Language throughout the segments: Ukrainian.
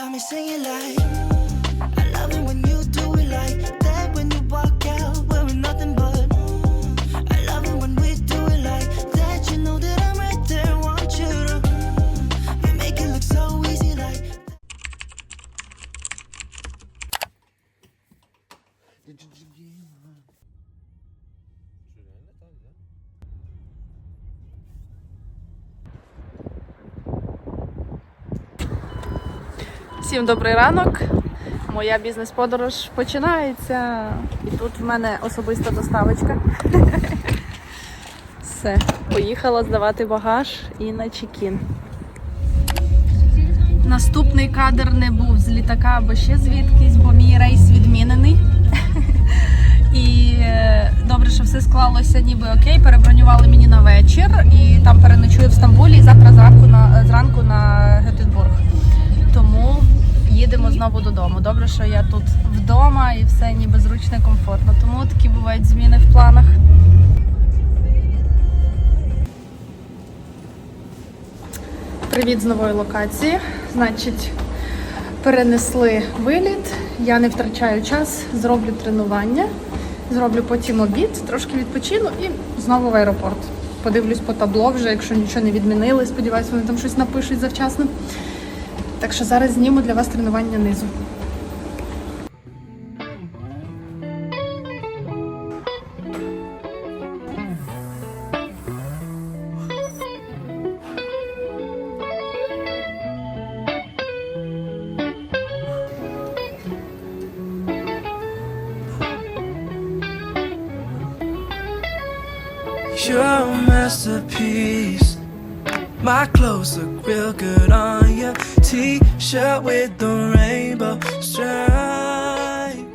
got me singing like I love it when you do it like that Всім добрий ранок. Моя бізнес-подорож починається. І тут в мене особиста доставочка. Все, поїхала здавати багаж і на чекін. Наступний кадр не був з літака або ще звідкись, бо мій рейс відмінений. І е, добре, що все склалося ніби окей. Перебронювали мені на вечір і там переночую в Стамбулі і завтра зранку на зранку на Гетенбург. Тому їдемо знову додому. Добре, що я тут вдома і все ніби зручно і комфортно. Тому такі бувають зміни в планах. Привіт з нової локації. Значить, перенесли виліт. Я не втрачаю час, зроблю тренування, зроблю потім обід, трошки відпочину і знову в аеропорт. Подивлюсь по табло вже, якщо нічого не відмінили. Сподіваюсь, вони там щось напишуть завчасно. Так що зараз зніму для вас тренування низу. You're a masterpiece. My clothes look real good on you. T-shirt with the rainbow stripe.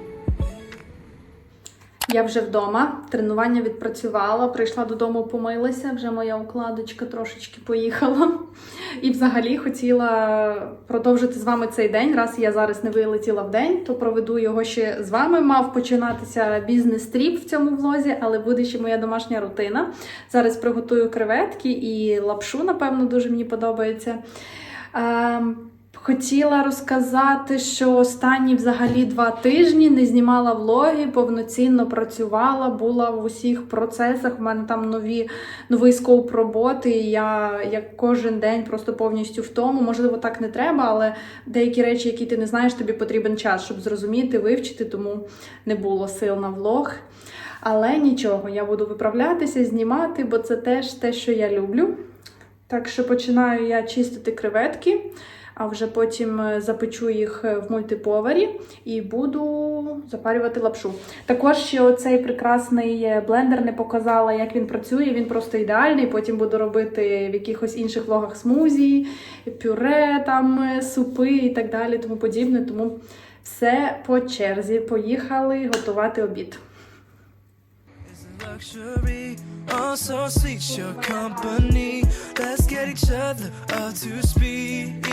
Я вже вдома, тренування відпрацювала, прийшла додому, помилася, вже моя укладочка трошечки поїхала. І взагалі хотіла продовжити з вами цей день. Раз я зараз не вилетіла в день, то проведу його ще з вами. Мав починатися бізнес-тріп в цьому влозі, але буде ще моя домашня рутина. Зараз приготую креветки і лапшу, напевно, дуже мені подобається. Ем, Хотіла розказати, що останні взагалі два тижні не знімала влоги, повноцінно працювала, була в усіх процесах. У мене там нові новий скоп роботи. і Я як кожен день просто повністю в тому. Можливо, так не треба, але деякі речі, які ти не знаєш, тобі потрібен час, щоб зрозуміти, вивчити, тому не було сил на влог. Але нічого, я буду виправлятися, знімати, бо це теж те, що я люблю. Так що починаю я чистити креветки, а вже потім е, запечу їх е, в мультиповарі і буду запарювати лапшу. Також ще оцей прекрасний е, блендер не показала, як він працює. Він просто ідеальний. Потім буду робити в якихось інших влогах смузі, пюре, там, супи і так далі, тому подібне. Тому все по черзі. Поїхали готувати обід. Luxury, oh so sweet your company. Let's get each other up to speed.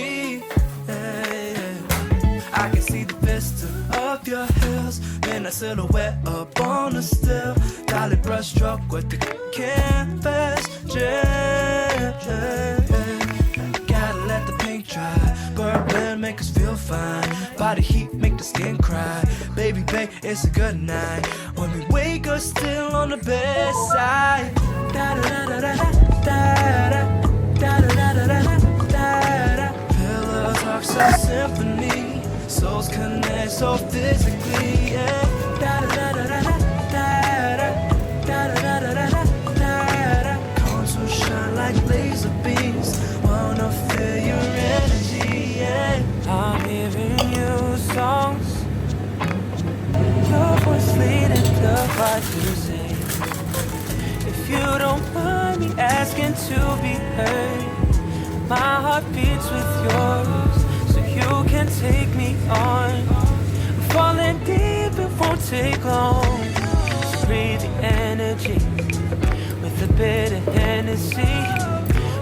I can see the vista of your heels, then a silhouette up on the still. Dolly brush stroke with the canvas, yeah. Make us feel fine. Body heat make the skin cry. Baby, babe, it's a good night. When we wake up still on the bedside. Da da da da da da da da da da da da da da. Pillows talk so symphony. Souls connect so physically. Yeah. To be heard, my heart beats with yours, so you can take me on. I'm falling deep, it won't take long. So breathe the energy with a bit of Hennessy.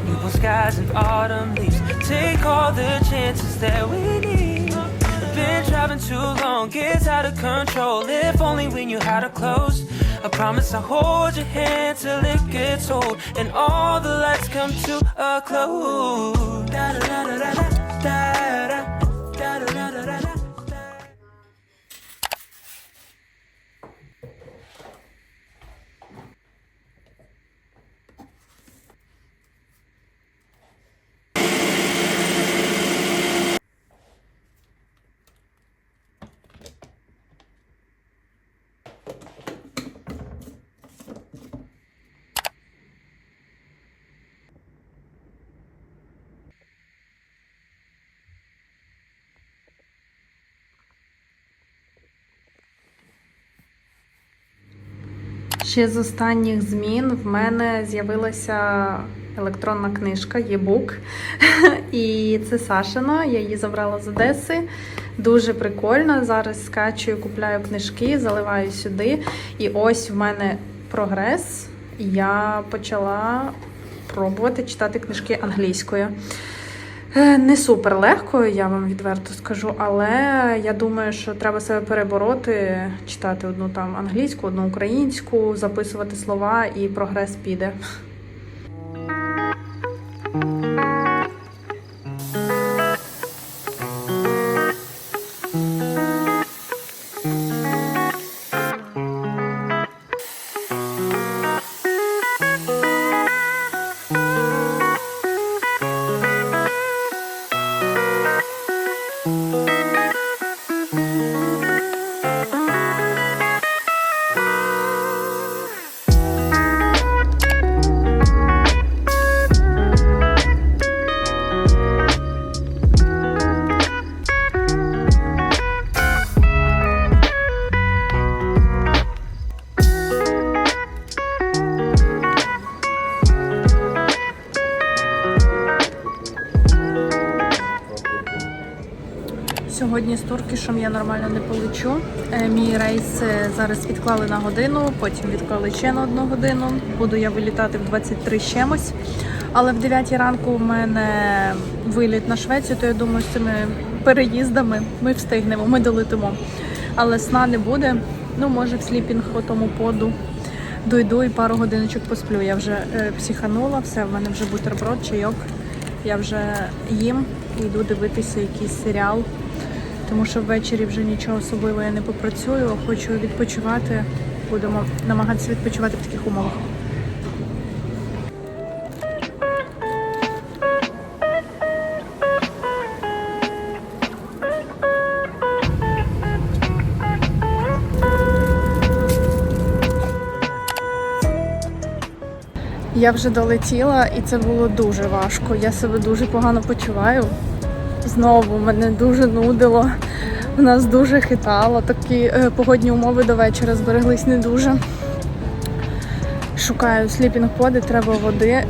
New skies and autumn leaves. Take all the chances that we need. I've Been driving too long, gets out of control. If only we knew how to close. I promise I'll hold your hand till it gets old and all the lights come to a close. Da da da da da da da da da Ще з останніх змін в мене з'явилася електронна книжка, є-бук. І це Сашина. Я її забрала з Одеси. Дуже прикольно. Зараз скачую, купляю книжки, заливаю сюди. І ось в мене прогрес. Я почала пробувати читати книжки англійською. Е, Не супер легко, я вам відверто скажу, але я думаю, що треба себе перебороти, читати одну там англійську, одну українську, записувати слова, і прогрес піде. Туркішем я нормально не полечу. Е, Мій рейс е, зараз відклали на годину, потім відклали ще на одну годину. Буду я вилітати в 23 з чимось. Але в 9 ранку в мене виліт на Швецію, то я думаю, з цими переїздами ми встигнемо, ми долетимо. Але сна не буде. Ну, може, в сліпінг по тому поду дойду і пару годиночок посплю. Я вже е, психанула, все, в мене вже бутерброд, чайок. Я вже їм і йду дивитися якийсь серіал тому що ввечері вже нічого особливого я не попрацюю, хочу відпочивати. Будемо намагатися відпочивати в таких умовах. Я вже долетіла, і це було дуже важко. Я себе дуже погано почуваю. Знову мене дуже нудило. У нас дуже хитало. Такі е, погодні умови до вечора збереглись не дуже. Шукаю сліпінг-поди, треба води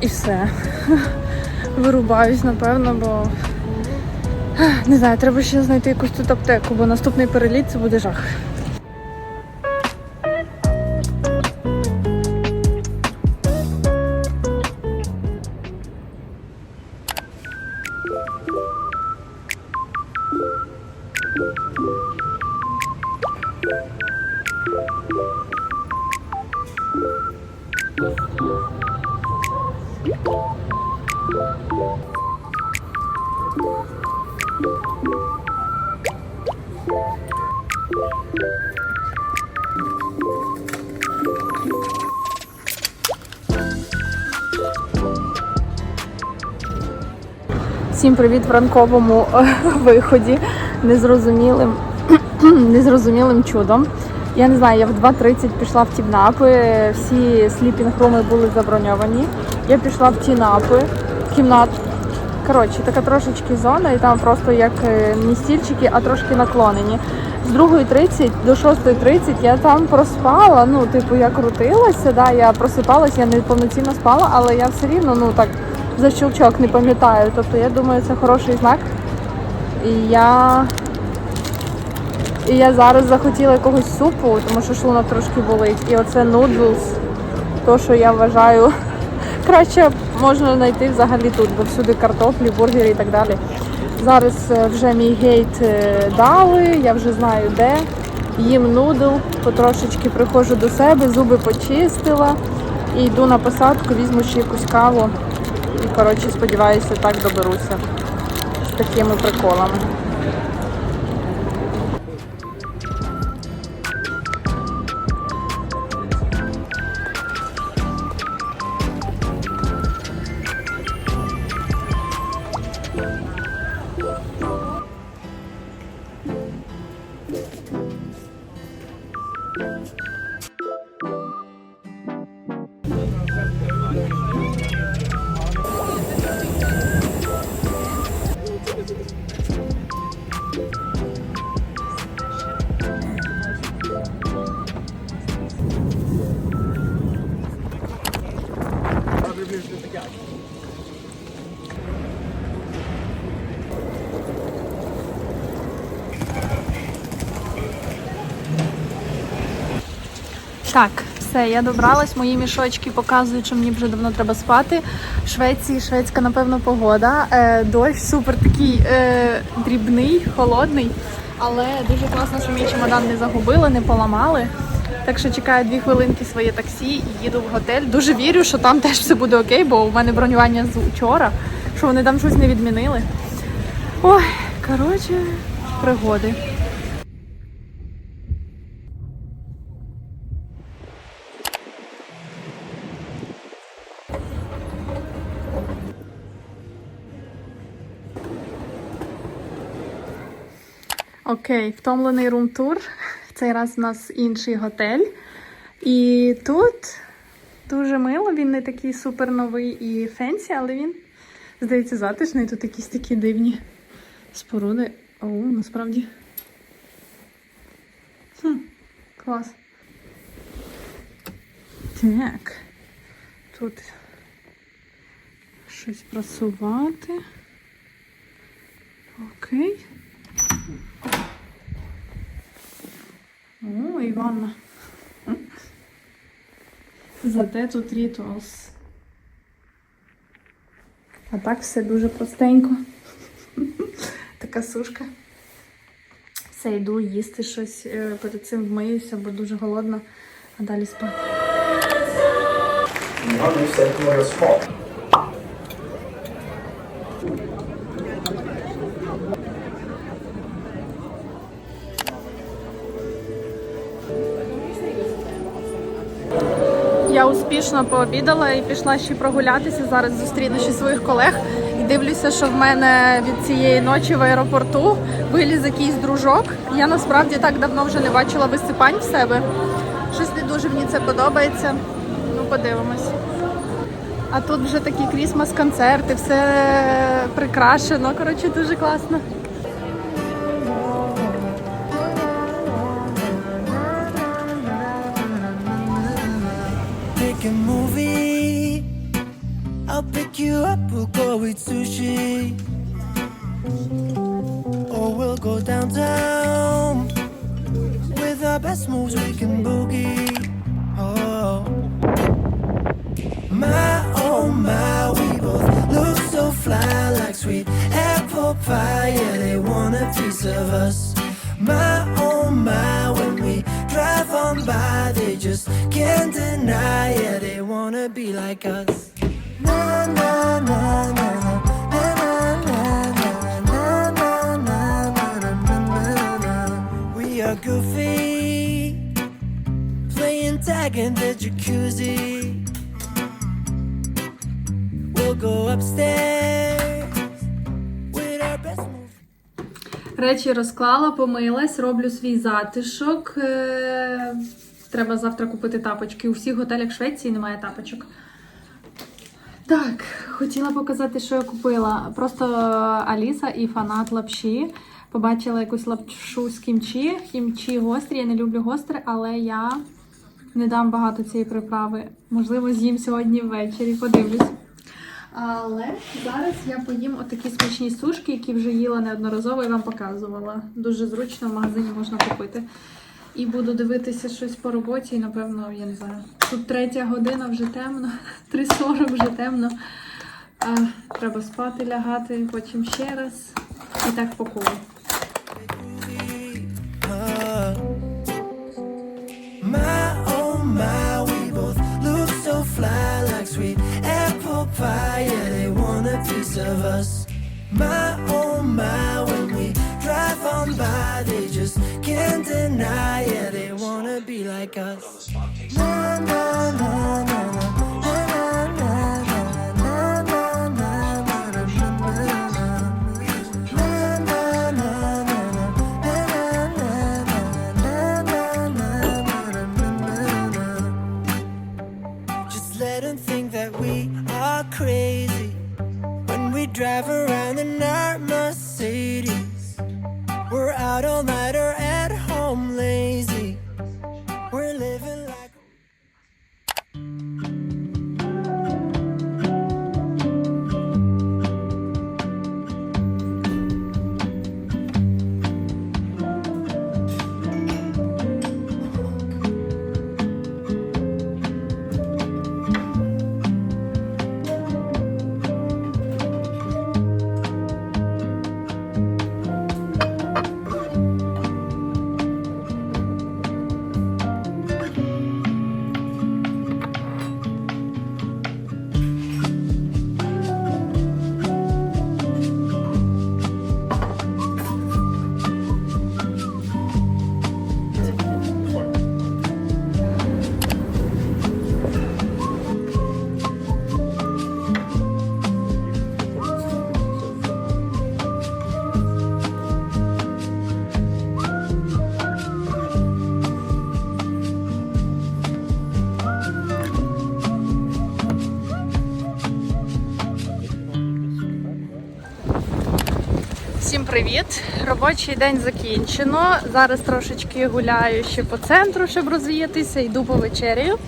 і все. Вирубаюсь, напевно, бо не знаю, треба ще знайти якусь тут аптеку, бо наступний переліт це буде жах. Всім привіт в ранковому е, виході незрозумілим, незрозумілим чудом. Я не знаю, я в 2.30 пішла в тімнапи, всі сліпінг-руми були заброньовані. Я пішла в тінапи, в кімнат. Коротше, така трошечки зона, і там просто як е, не стільчики, а трошки наклонені. З 2.30 до 6.30 я там проспала. Ну, типу, я крутилася, да, я просипалася, я не повноцінно спала, але я все рівно, ну так, за щелчок не пам'ятаю. Тобто я думаю, це хороший знак. І я і я зараз захотіла якогось супу, тому що шлунок трошки болить. І оце нудлс, то, що я вважаю, краще можна знайти взагалі тут, бо всюди картоплі, бургери і так далі. Зараз е, вже мій гейт е, дали, я вже знаю де. Їм нудл, потрошечки приходжу до себе, зуби почистила і йду на посадку, візьму ще якусь каву. І коротше сподіваюся, так доберуся з такими приколами. Так, все, я добралась. Мої мішочки показують, що мені вже давно треба спати. Швеції шведська, напевно, погода. Е, дощ супер такий е, дрібний, холодний. Але дуже класно, що мій чемодан не загубили, не поламали. Так що чекаю дві хвилинки своє таксі і їду в готель. Дуже вірю, що там теж все буде окей, бо у мене бронювання з вчора, що вони там щось не відмінили. Ой, коротше, пригоди. Окей, втомлений рум-тур. Цей раз у нас інший готель. І тут дуже мило, він не такий супер новий і фенсі, але він, здається, затишний. Тут якісь такі дивні споруди. О, насправді. Хм, клас. Так. Тут щось просувати. Окей. О, і ванна. Зате тут ритуалс. А так все дуже простенько. Така сушка. Все, йду їсти щось, е, перед цим вмиюся, бо дуже голодна, а далі спати. Успішно пообідала і пішла ще прогулятися. Зараз зустріну ще своїх колег і дивлюся, що в мене від цієї ночі в аеропорту виліз якийсь дружок. Я насправді так давно вже не бачила висипань в себе. Щось не дуже мені це подобається. Ну, подивимось. А тут вже такі крісмас-концерти, все прикрашено. Коротше, дуже класно. Tag in the jacuzzi. We'll go upstairs with our best. Речі розклала, помилась, роблю свій затишок. Е, Треба завтра купити тапочки. У всіх готелях Швеції немає тапочок. Так, хотіла показати, що я купила. Просто Аліса і фанат лапші. Побачила якусь лапшу з кімчі. Кімчі гострі. Я не люблю гостре, але я не дам багато цієї приправи. Можливо, з'їм сьогодні ввечері. Подивлюсь. Але зараз я поїм отакі смачні сушки, які вже їла неодноразово і вам показувала. Дуже зручно в магазині можна купити. І буду дивитися щось по роботі, і напевно, я не знаю. Тут третя година вже темно, 3.40 вже темно. А, треба спати, лягати, потім ще раз. І так по колу. My oh my, when we drive on by, they just can't deny. Yeah, they wanna be like us. Na na na na na in our Mercedes. We're out all nighter привіт! Робочий день закінчено. Зараз трошечки гуляю ще по центру, щоб розвіятися, йду по вечерю.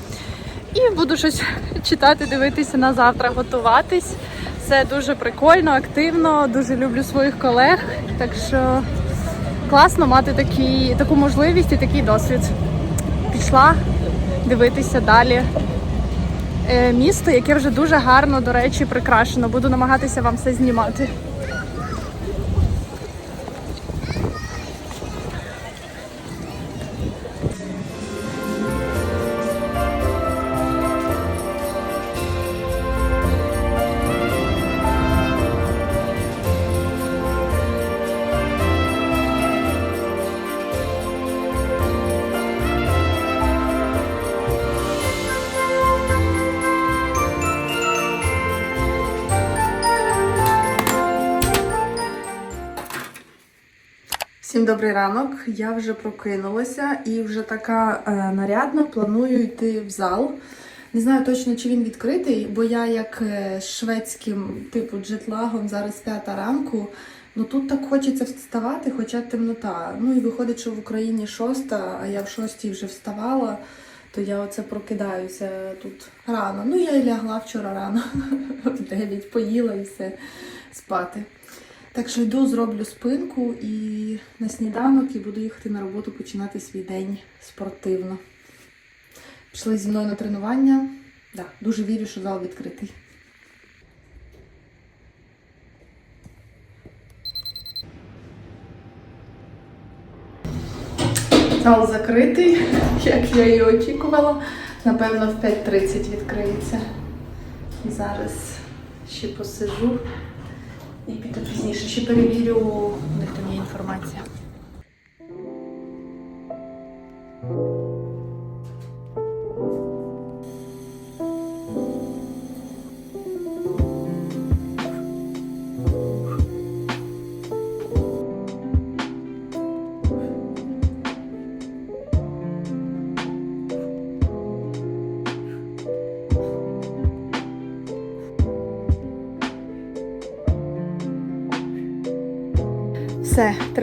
І буду щось читати, дивитися на завтра, готуватись. Все дуже прикольно, активно, дуже люблю своїх колег. Так що класно мати такі, таку можливість і такий досвід. Пішла дивитися далі. Е, Місто, яке вже дуже гарно, до речі, прикрашено. Буду намагатися вам все знімати. Добрий ранок. Я вже прокинулася і вже така е, нарядна. Планую йти в зал. Не знаю точно, чи він відкритий, бо я як е, шведським типу джетлагом зараз п'ята ранку. Ну тут так хочеться вставати, хоча темнота. Ну і виходить, що в Україні шоста, а я в шостій вже вставала, то я оце прокидаюся тут рано. Ну я і лягла вчора рано, в 9 поїла і все спати. Так що йду, зроблю спинку і на сніданок і буду їхати на роботу починати свій день спортивно. Пішли зі мною на тренування. Да, дуже вірю, що зал відкритий. Зал закритий, як я і очікувала. Напевно, в 5.30 відкриється. Зараз ще посижу. І піду пізніше ще перевірю, у них там є інформація.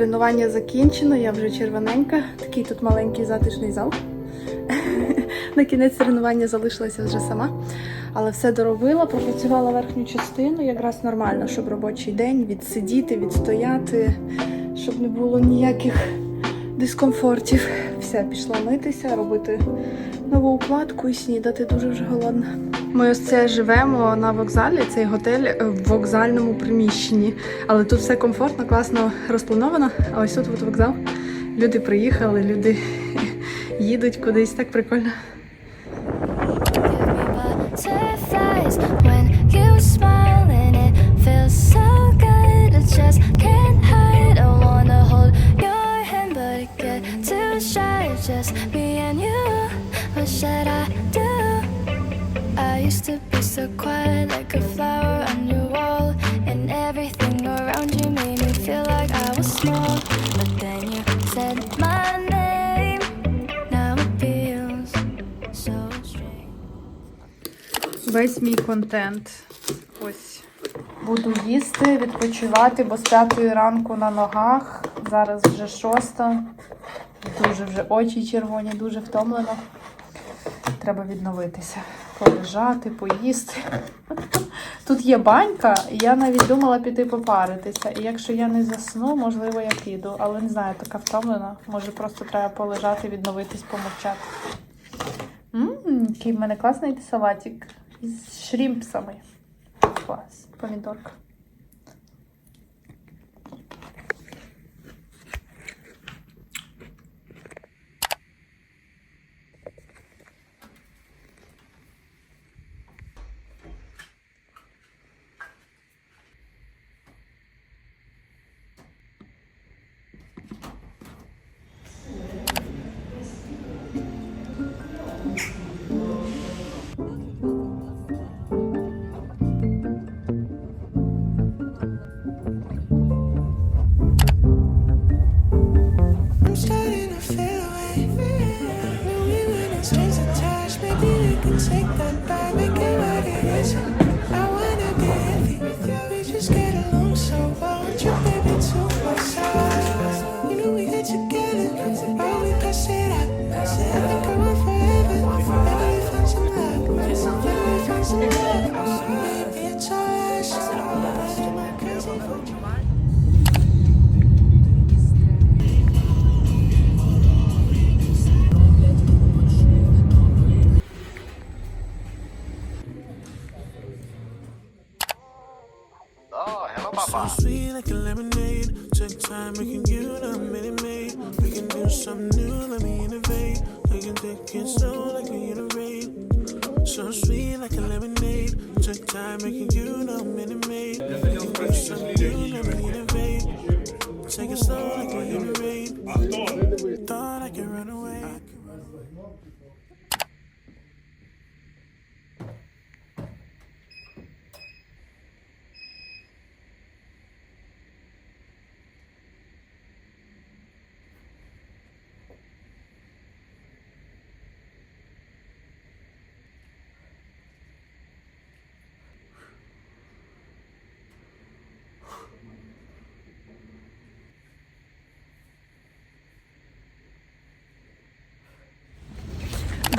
Тренування закінчено, я вже червоненька. Такий тут маленький затишний зал. На кінець тренування залишилася вже сама. Але все доробила, пропрацювала верхню частину, якраз нормально, щоб робочий день відсидіти, відстояти, щоб не було ніяких дискомфортів. Все, пішла митися, робити нову укладку і снідати дуже вже голодна. Ми ось це живемо на вокзалі. Цей готель в вокзальному приміщенні. Але тут все комфортно, класно розплановано. А ось тут от вокзал. Люди приїхали, люди їдуть кудись. Так прикольно. Quiet, like a flower on your wall, and everything around you made me feel like I was small. But then you said my name. Now it feels so strange. Весь мій контент. Ось. Буду їсти, відпочивати, бо з п'ятої ранку на ногах. Зараз вже шоста. Дуже вже очі червоні, дуже втомлена. Треба відновитися. Полежати, поїсти. Тут є банька, і я навіть думала піти попаритися. І якщо я не засну, можливо, я піду. Але не знаю, така втомлена. Може, просто треба полежати, відновитись, помовчати. Який в мене класний салатик з шрімпсами. Клас, помідорка.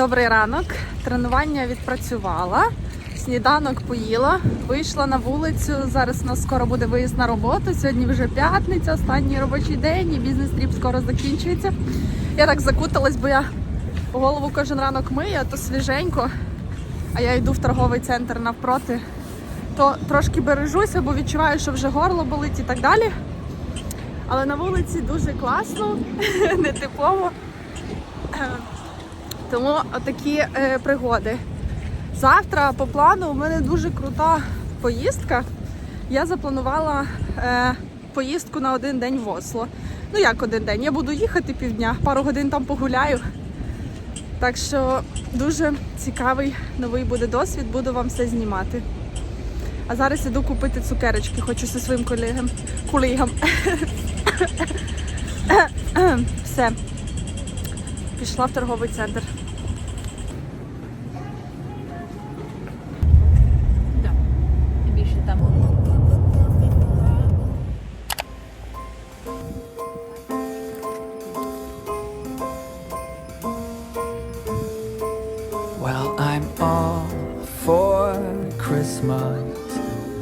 Добрий ранок. Тренування відпрацювала. Сніданок поїла, вийшла на вулицю. Зараз у нас скоро буде виїзд на роботу. Сьогодні вже п'ятниця, останній робочий день і бізнес-тріп скоро закінчується. Я так закуталась, бо я голову кожен ранок мию, а то свіженько. А я йду в торговий центр навпроти. То трошки бережуся, бо відчуваю, що вже горло болить і так далі. Але на вулиці дуже класно, нетипово. Тому такі е, пригоди. Завтра по плану у мене дуже крута поїздка. Я запланувала е, поїздку на один день в Осло. Ну як один день? Я буду їхати півдня, пару годин там погуляю. Так що дуже цікавий новий буде досвід, буду вам все знімати. А зараз іду купити цукерочки, хочу зі своїм колегам. колегам. все. Пішла в торговий центр.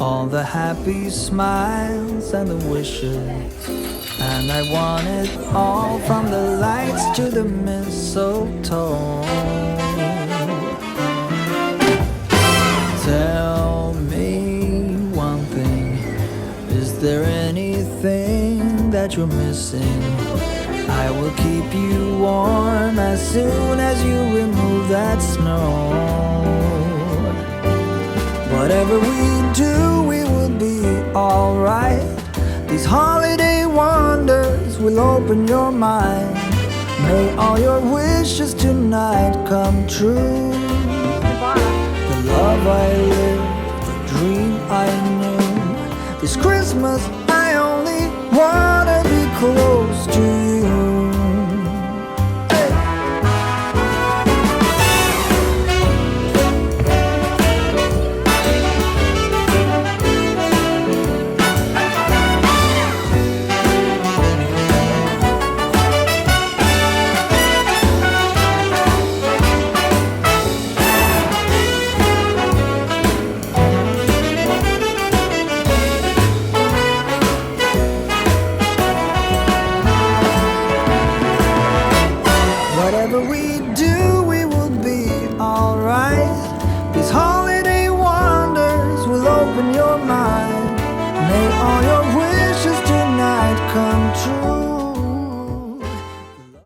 All the happy smiles and the wishes. And I want it all from the lights to the mistletoe. Tell me one thing Is there anything that you're missing? I will keep you warm as soon as you remove that snow. Whatever we do, we will be alright. These holiday wonders will open your mind. May all your wishes tonight come true. The love I lived, the dream I knew. This Christmas, I only wanna